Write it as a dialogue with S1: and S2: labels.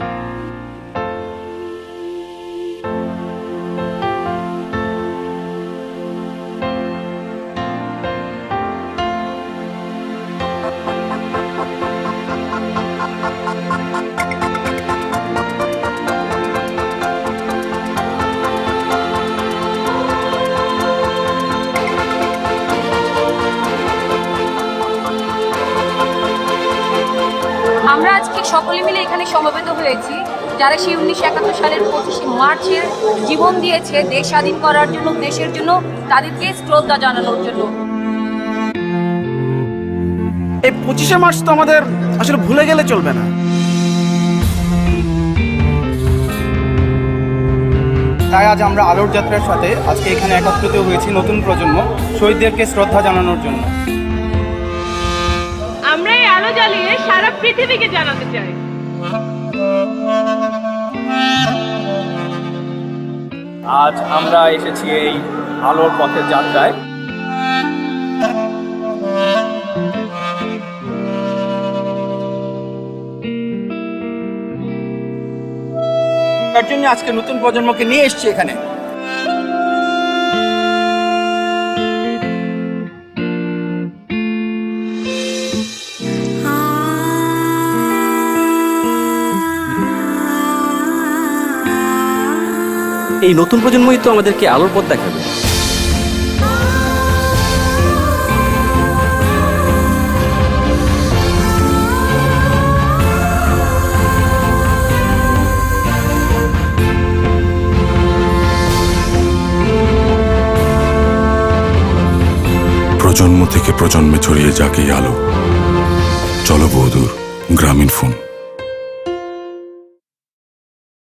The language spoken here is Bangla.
S1: you. আমরা আজকে সকলে মিলে এখানে সমবেত হয়েছি। যারা সেই উনিশশো একাত্তর সালের পঁচিশে মার্চের জীবন দিয়েছে দেশ স্বাধীন করার জন্য দেশের জন্য তাদেরকে শ্রদ্ধা জানানোর জন্য।
S2: এই পঁচিশে মার্চ তো আমাদের আসলে ভুলে গেলে চলবে না।
S3: তাই আজ আমরা আলোর যাত্রার সাথে আজকে এখানে একত্রিত হয়েছি নতুন প্রজন্ম শহীদদেরকে শ্রদ্ধা জানানোর জন্য।
S4: জ্বালিয়ে সারা পৃথিবীকে জানাতে চাই
S5: আজ আমরা এসেছি এই আলোর পথের যাত্রায়।
S2: তার জন্য আজকে নতুন প্রজন্মকে নিয়ে এসেছি এখানে।
S6: এই নতুন প্রজন্মই তো আমাদেরকে আলোর পথ দেখাবে।
S7: প্রজন্ম থেকে প্রজন্মে ছড়িয়ে যাক আলো। চলো বহুদূর গ্রামীণ ফোন।